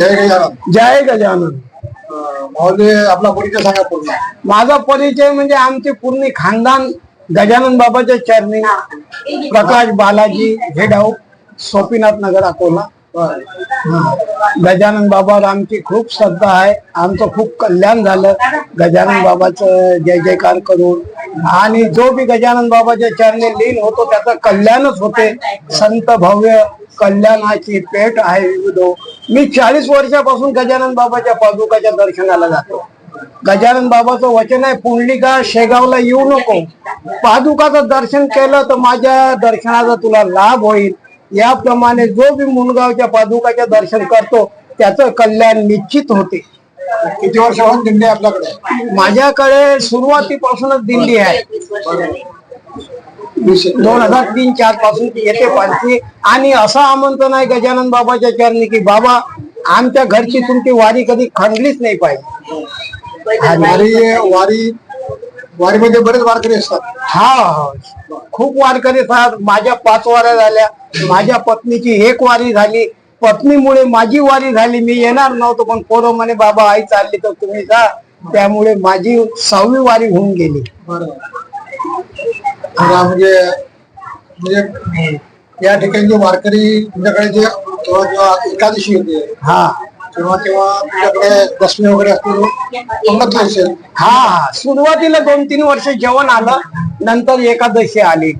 जय गजानन. माऊली आपला परिचय सांगा पूर्ण. माझा परिचय म्हणजे आमचे पूर्ण खानदान गजानन बाबाच्या चरणी प्रकाश बालाजी हेडाऊ सोपीनाथ नगर अकोला. गजानन बाबावर आमची खूप श्रद्धा आहे. आमचं खूप कल्याण झालं. गजानन बाबाचं जय जयकार करून. आणि जो बी गजानन बाबाच्या चरणी लीन होतो त्याचं कल्याणच होते. संत भव्य कल्याणाची पेट आहे विविध. मी चाळीस वर्षापासून गजानन बाबाच्या पादुकाच्या दर्शनाला जातो. गजानन बाबाचं वचन आहे पुंडलिका शेगावला येऊ नको. पादुकाचं दर्शन केलं तर माझ्या दर्शनाचा तुला लाभ होईल. याप्रमाणे जो बी मुनगावच्या पादुकाच्या दर्शन करतो त्याचं कल्याण निश्चित होते. किती वर्षापासून दिंडी आपल्याकडे? माझ्याकडे सुरुवातीपासूनच दिंडी आहे. दोन हजार तीन चारपासून ती येते पालखी. आणि असं आमंत्रण आहे गजानन बाबाच्या चरणी की बाबा आमच्या घरची तुमची वारी कधी खंडलीच नाही पाहिजे. वारी वारी वारीमध्ये बरेच वारकरी असतात. हा हा. खूप वारकरी असतात. माझ्या पाच वाऱ्या झाल्या. माझ्या पत्नीची एक वारी झाली. पत्नीमुळे माझी वारी झाली. मी येणार नव्हतो पण पोरं म्हणे बाबा आई चालली तर तुम्ही जा. त्यामुळे माझी सहावी वारी होऊन गेली. बरोबर. म्हणजे म्हणजे या ठिकाणी जे वारकरी तुमच्याकडे जे जेव्हा जेव्हा एकादशी येते हा. तेव्हा तेव्हा तुमच्याकडे दशमी वगैरे असते पंगत असेल. हा हा. सुरुवातीला दोन तीन वर्ष जेवण आलं नंतर एकादशी आली.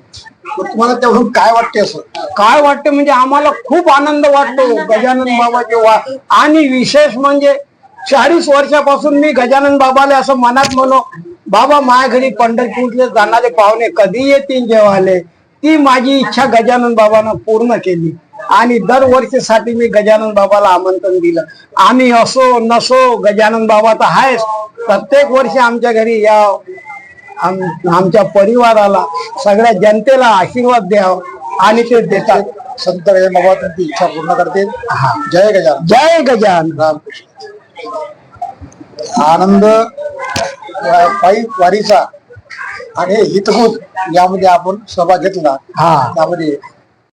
तुम्हाला तेवढून काय वाटते असं? काय वाटतं म्हणजे आम्हाला खूप आनंद वाटतो गजानन बाबाचे वा आणि विशेष म्हणजे चाळीस वर्षापासून मी गजानन बाबाला असं मनात म्हणो बाबा माझ्या घरी पंढरपूरले जाणारे पाहुणे कधी येतील जेवाले ती माझी इच्छा गजानन बाबानं पूर्ण केली. आणि दरवर्षीसाठी मी गजानन बाबाला आमंत्रण दिलं. आम्ही असो नसो गजानन बाबा तर आहेच. प्रत्येक वर्षी आमच्या घरी या आम- आमच्या परिवाराला सगळ्या जनतेला आशीर्वाद द्यावा. आणि ते देतात. संत गजानन बाबा तुमची इच्छा पूर्ण करतील. जय गजानन. जय गजान रामकृष्ण आनंद पायी वारीचा आणि हितभूत यामध्ये आपण सहभाग घेतला. त्यामध्ये